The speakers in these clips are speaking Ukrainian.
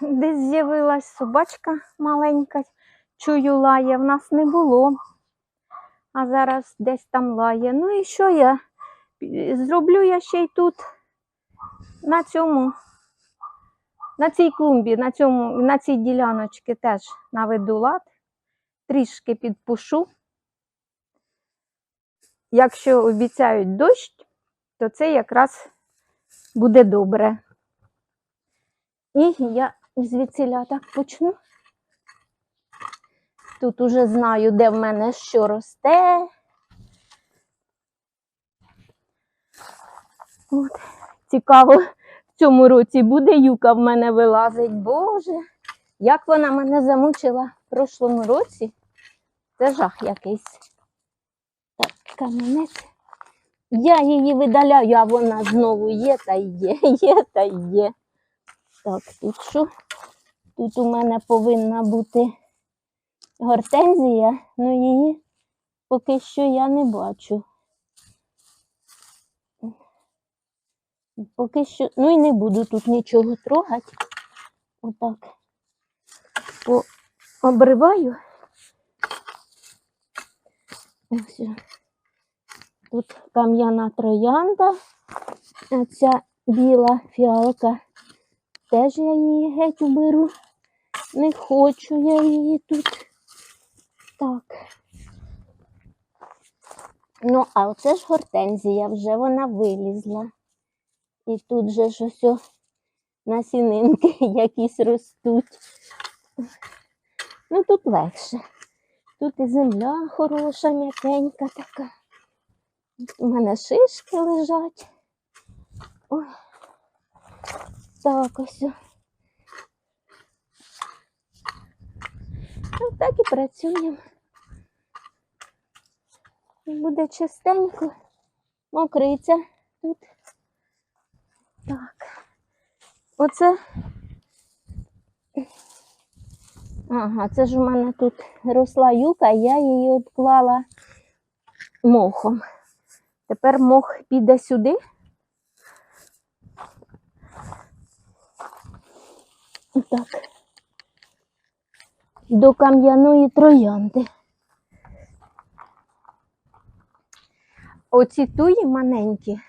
десь з'явилась собачка маленька, чую лає, в нас не було. А зараз десь там лає. Ну і що я? Зроблю я ще й тут, на цьому, на цій клумбі, на, цьому, на цій діляночці теж наведу лад, трішки підпушу. Якщо обіцяють дощ, то це якраз буде добре. І я звідсіля так почну. Тут уже знаю, де в мене що росте. От. Цікаво, в цьому році буде юка в мене вилазить. Боже, як вона мене замучила в прошлому році. Це жах якийсь. Так, камінець. Я її видаляю, а вона знову є та є, є та є. Так, тут що? Тут у мене повинна бути гортензія, але її поки що я не бачу. Поки що, ну і не буду тут нічого трогати. Отак. Обриваю. Ось. Тут кам'яна троянда, ця біла фіалка. Теж я її геть уберу. Не хочу я її тут. Так. Ну, а оце ж гортензія, вже вона вилізла. І тут же ж ось насінинки якісь ростуть. Ну, тут легше. Тут і земля хороша, м'якенька така. У мене шишки лежать. Ой. Так ось. Ну, так і працюємо. Буде чистенько, мокриця тут. Так. Оце. Ага, це ж у мене тут росла юка, я її обклала мохом. Тепер мох піде сюди. Так. До кам'яної троянди. Оці туї маленькі,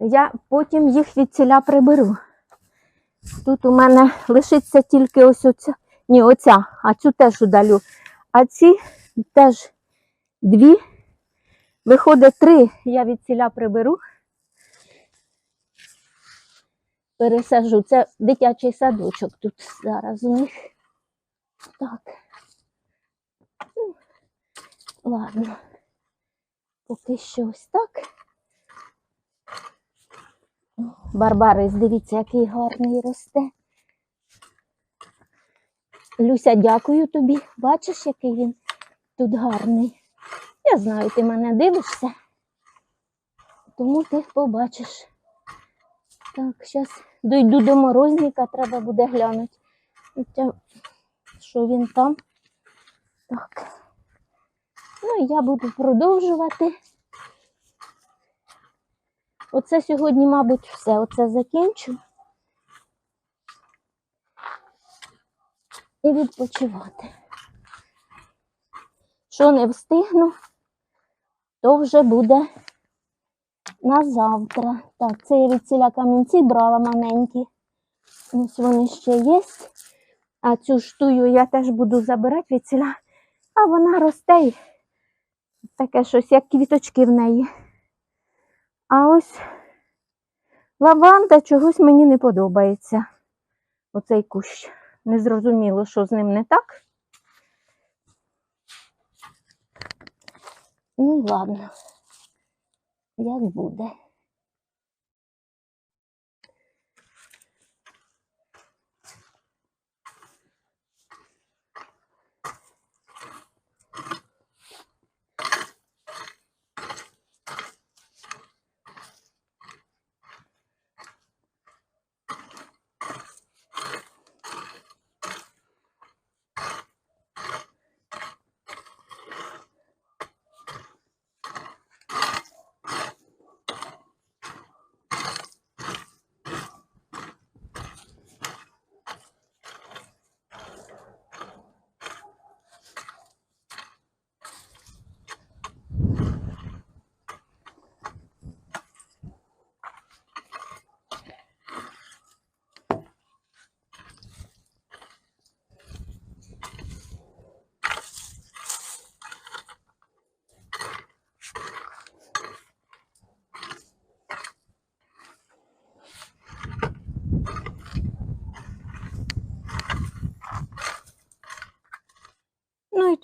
я потім їх від ціля приберу. Тут у мене лишиться тільки ось оця, ні, оця, а цю теж удалю. А ці теж дві. Виходить, три я від ціля приберу. Пересажу. Це дитячий садочок тут зараз у них. Так. Ладно. Поки що ось так. Барбарис, дивіться, який гарний росте. Люся, дякую тобі. Бачиш, який він тут гарний. Я знаю, ти мене дивишся, тому ти побачиш. Так, зараз дойду до морозника, треба буде глянути. Що він там? Так. Ну, і я буду продовжувати. Оце сьогодні, мабуть, все. Оце закінчу. І відпочивати. Що не встигну, то вже буде на завтра. Так, це я від ціля камінці брала маленькі. Ось вони ще є. А цю штую я теж буду забирати від ціля. А вона росте. і Таке щось, як квіточки в неї. А ось лаванда чогось мені не подобається. Оцей кущ. Незрозуміло, що з ним не так. Ну, ладно, як буде.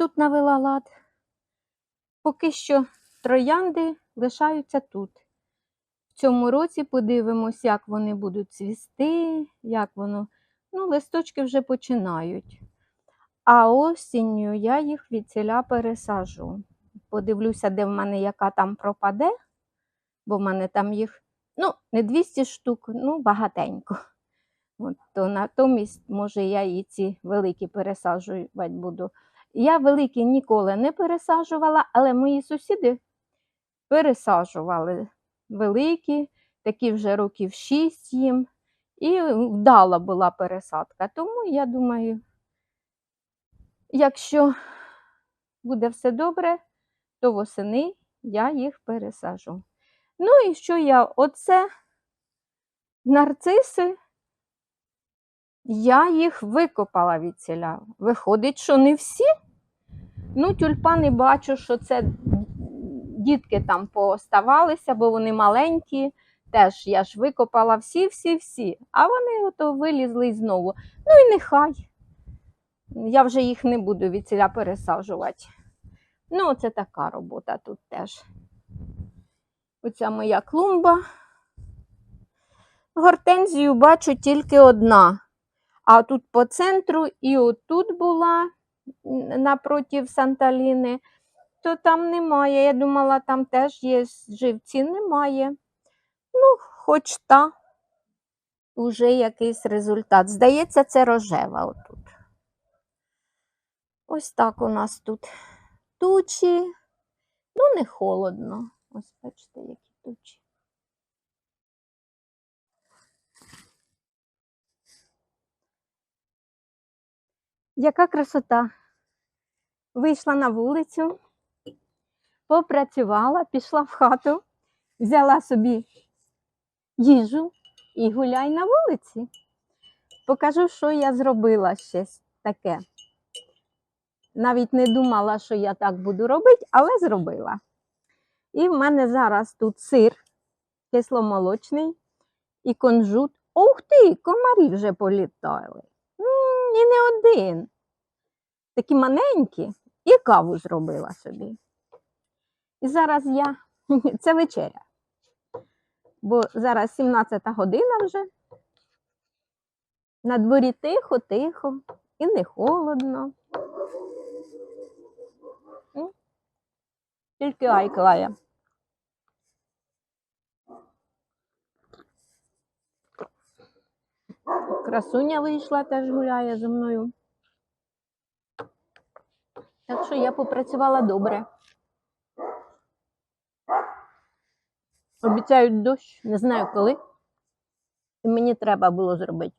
Тут навела лад. Поки що троянди лишаються тут. В цьому році подивимось, як вони будуть цвісти, як воно. Ну, листочки вже починають. А осінню я їх від ціля пересажу. Подивлюся, де в мене яка там пропаде, бо в мене там їх, ну, не 200 штук, ну, багатенько. От, то натомість, може, я і ці великі пересаджувати буду. Я великі ніколи не пересаджувала, але мої сусіди пересаджували великі, такі вже років 6 їм. І вдала була пересадка. Тому я думаю, якщо буде все добре, то восени я їх пересажу. Ну і що я? Оце нарциси, я їх викопала від ціля. Виходить, що не всі. Ну, тюльпани бачу, що це дітки там пооставалися, бо вони маленькі. Теж я ж викопала всі-всі-всі, а вони ото вилізли знову. Ну і нехай. Я вже їх не буду від ціля пересаджувати. Ну, це така робота тут теж. Оця моя клумба. Гортензію бачу тільки одна. А тут по центру і отут була напротив Санталіни, то там немає. Я думала, там теж є живці, немає. Ну, хоч та вже якийсь результат. Здається, це рожева отут. Ось так у нас тут тучі. Ну, не холодно. Ось бачите, які тучі. Яка красота! Вийшла на вулицю, попрацювала, пішла в хату, взяла собі їжу і гуляй на вулиці. Покажу, що я зробила щось таке. Навіть не думала, що я так буду робити, але зробила. І в мене зараз тут сир кисломолочний і кунжут. Ух ти, комарі вже політали. І не один. Такі маленькі, і каву зробила собі. І зараз я. Це вечеря. Бо зараз 17 година вже. На дворі тихо-тихо і не холодно. Тільки айклає. Красуня вийшла, теж гуляє зі мною. Так що я попрацювала добре. Обіцяють дощ, не знаю коли. І мені треба було зробити.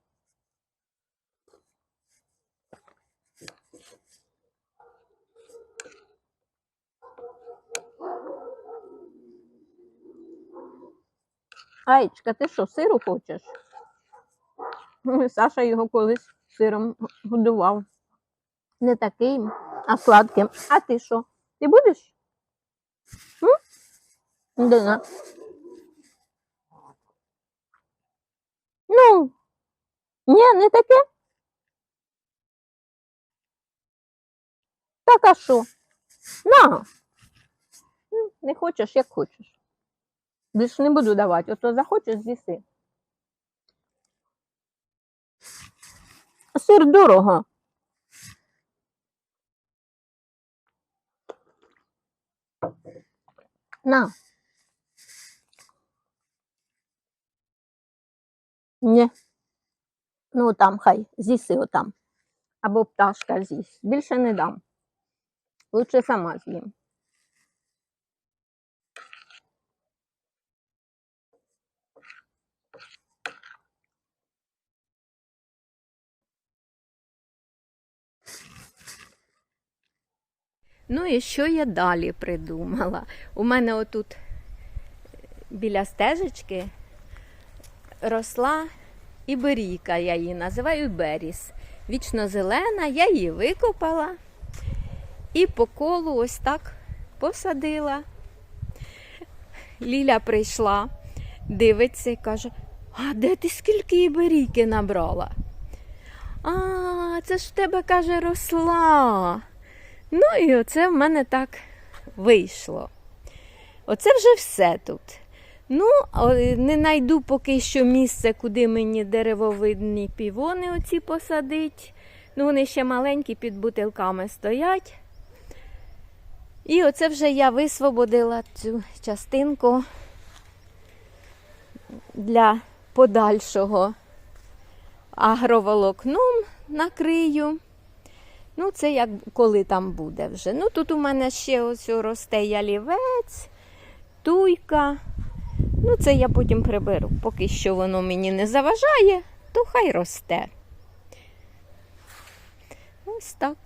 Аєчка, ти що, сиру хочеш? Саша його колись сиром годував. Не таким, а сладким. А ти що? Ти будеш? Дина. Ну, ні, не таке. Так, а що? На. Не хочеш, як хочеш. Більше не буду давати, ото захочеш з'їси. Сир дорого. На. Ні. Ну, там хай, з'їси отам. Або пташка з'їсть. Більше не дам. Лучше сама з'їм. Ну і що я далі придумала? У мене отут біля стежечки росла іберійка, я її називаю беріс. Вічно зелена, я її викопала і по колу ось так посадила. Ліля прийшла, дивиться і каже: А де ти скільки іберійки набрала? А, це ж в тебе каже росла. Ну і оце в мене так вийшло. Оце вже все тут. Ну, не знайду поки що місце, куди мені деревовидні півони оці посадить. Ну, вони ще маленькі під бутилками стоять. І оце вже я висвободила цю частинку для подальшого агроволокном накрию. Ну, це як коли там буде вже. Ну, тут у мене ще ось росте ялівець, туйка. Ну, це я потім приберу. Поки що воно мені не заважає, то хай росте. Ось так.